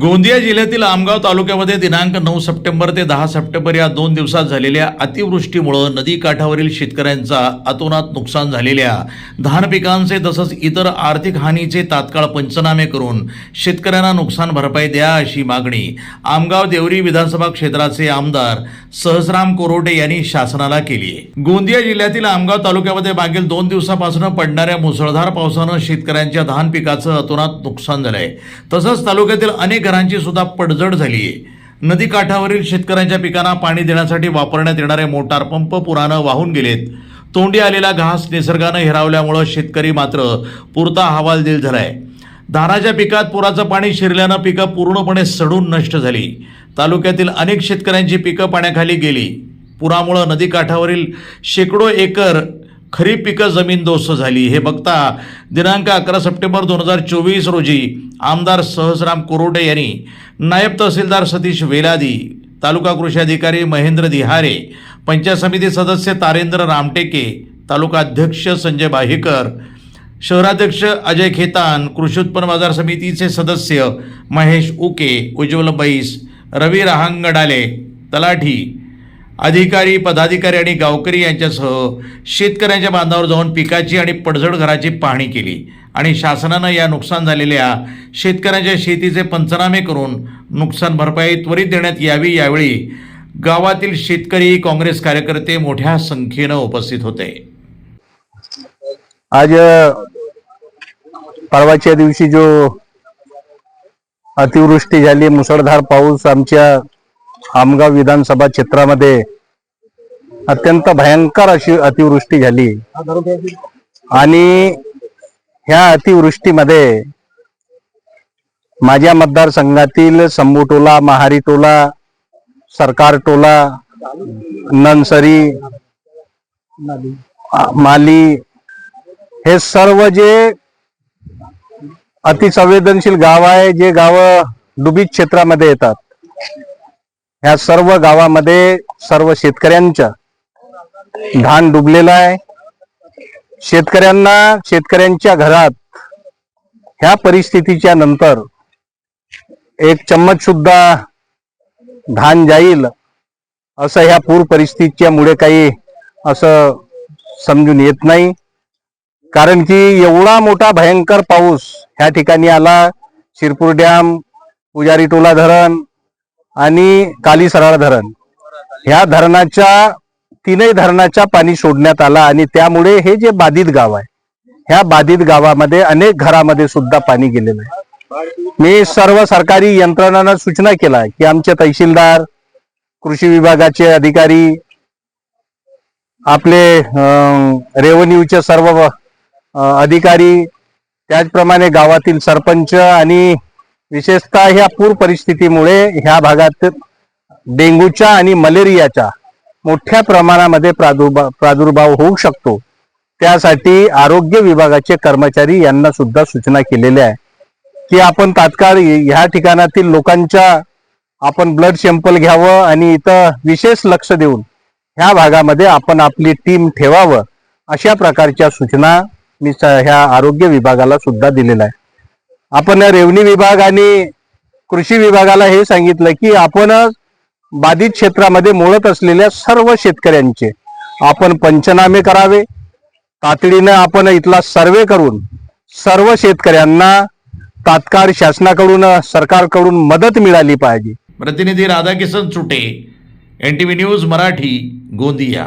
गोंदिया जिल्ह्यातील आमगाव तालुक्यामध्ये दिनांक नऊ सप्टेंबर ते दहा सप्टेंबर या दोन दिवसात झालेल्या अतिवृष्टीमुळं नदी काठावरील शेतकऱ्यांचा अतोनात नुकसान झालेल्या धान पिकांचे तसंच इतर आर्थिक हानीचे तात्काळ पंचनामे करून शेतकऱ्यांना नुकसान भरपाई द्या अशी मागणी आमगाव देवरी विधानसभा क्षेत्राचे आमदार सहसराम कोरोटे यांनी शासनाला केली आहे. गोंदिया जिल्ह्यातील आमगाव तालुक्यामध्ये मागील दोन दिवसापासून पडणाऱ्या मुसळधार पावसानं शेतकऱ्यांच्या धान पिकाचं अतोनात नुकसान झालंय. तसंच तालुक्यातील अनेक शेतकऱ्यांची सुद्धा पडझड झाली आहे. नदी काठावरील शेतकऱ्यांच्या पिकांना पाणी देण्यासाठी वापरण्यात येणारे मोटार पंप पुरानं वाहून गेलेत. तोंडी आलेला घास निसर्गानं हिरावल्यामुळं शेतकरी मात्र पुरता हवालदिल झालाय. धानाच्या पिकात पुराचं पाणी शिरल्यानं पिकं पूर्णपणे सडून नष्ट झाली. तालुक्यातील अनेक शेतकऱ्यांची पिकं पाण्याखाली गेली. पुरामुळं नदीकाठावरील शेकडो एकर खरीप पिकं जमीनदोस्त झाली. हे बघता दिनांक अकरा सप्टेंबर दोन हजार चोवीस रोजी आमदार सहसराम कोरोटे यांनी नायब तहसीलदार सतीश वेलादी तालुका कृषी अधिकारी महेंद्र दिहारे पंचायत समिती सदस्य तारेंद्र रामटेके तालुका अध्यक्ष संजय बाहेकर शहराध्यक्ष अजय खेतान कृषी उत्पन्न बाजार समितीचे सदस्य महेश उके उज्ज्वल बैस रवी रहांगडाले तलाठी अधिकारी पदाधिकारी आणि गावकरी यांच्यासह शेतकऱ्यांच्या बांधावर जाऊन पिकाची आणि पडझड घराची पाहणी केली आणि शासनानं या नुकसान झालेल्या शेतकऱ्यांच्या शेतीचे पंचनामे करून नुकसान भरपाई त्वरित देण्यात यावी यावेळी गावातील शेतकरी काँग्रेस कार्यकर्ते मोठ्या संख्येनं उपस्थित होते. आज परवाच्या दिवशी जो अतिवृष्टी झाली मुसळधार पाऊस आमच्या आमगाव विधानसभा क्षेत्रामध्ये अत्यंत भयंकर अशी अतिवृष्टी झाली. आणि ह्या अतिवृष्टीमध्ये माझ्या मतदारसंघातील संभू टोला महारी टोला सरकार टोला ननसरी माली हे सर्व जे अतिसंवेदनशील गाव आहे जे गाव डुबीत क्षेत्रामध्ये येतात ह्या सर्व गावामध्ये सर्व शेतकऱ्यांच्या धान डुबलेलं आहे. शेतकऱ्यांना शेतकऱ्यांच्या घरात ह्या परिस्थितीच्या नंतर एक चम्मच सुद्धा धान जाईल असं ह्या पूर परिस्थितीच्या मुळे काही असं समजून येत नाही. कारण की एवढा मोठा भयंकर पाऊस ह्या ठिकाणी आला. शिरपूर डॅम पुजारी टोला धरण आणि काली सरळ धरण. ह्या धरणाच्या तीनही धरणाच्या पाणी सोडण्यात आला आणि त्यामुळे हे जे बाधित गाव आहे ह्या बाधित गावामध्ये अनेक घरामध्ये सुद्धा पाणी गेलेलं आहे. मी सर्व सरकारी यंत्रणांना सूचना केला की आमचे तहसीलदार कृषी विभागाचे अधिकारी आपले रेव्हन्यूचे सर्व अधिकारी त्याचप्रमाणे गावातील सरपंच आणि विशेषतः ह्या पूर परिस्थितीमुळे ह्या भागात डेंग्यूच्या आणि मलेरियाच्या मोठ्या प्रमाणामध्ये प्रादुर्भाव प्रादुर्भाव होऊ शकतो. त्यासाठी आरोग्य विभागाचे कर्मचारी यांना सुद्धा सूचना केलेल्या आहे की आपण तात्काळ ह्या ठिकाणातील लोकांच्या आपण ब्लड सॅम्पल घ्यावं आणि इथं विशेष लक्ष देऊन ह्या भागामध्ये आपण आपली टीम ठेवावं अशा प्रकारच्या सूचना मी ह्या आरोग्य विभागाला सुद्धा दिलेल्या आहे आपण रेवणी विभाग आणि कृषी विभागाला हे सांगितलं की आपण बाधित क्षेत्रामध्ये मोडत असलेल्या सर्व शेतकऱ्यांचे आपण पंचनामे करावे. तातडीनं आपण इथला सर्वे करून सर्व शेतकऱ्यांना तात्काळ शासनाकडून सरकारकडून मदत मिळाली पाहिजे. प्रतिनिधी Radhakishan Chute N T V news Marathi Gondia.